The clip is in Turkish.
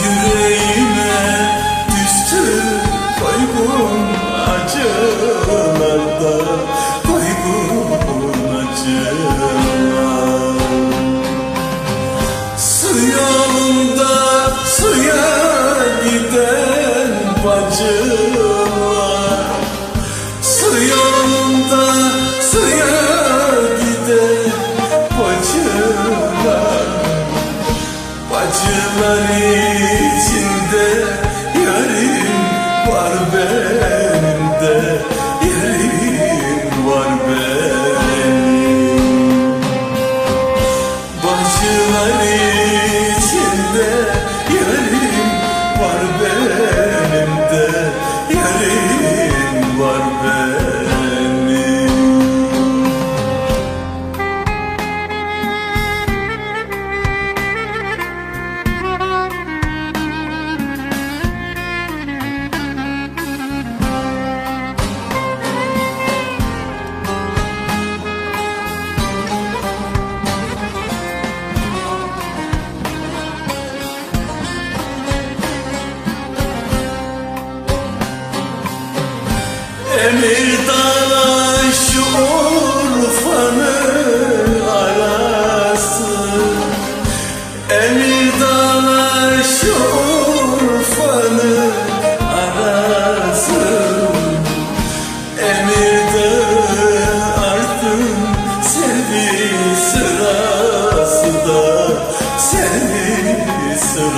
Yüreğime düştü koygun acılarda Koygun acılar Su yolunda suya giden bacı. Acılar içinde yarim var benim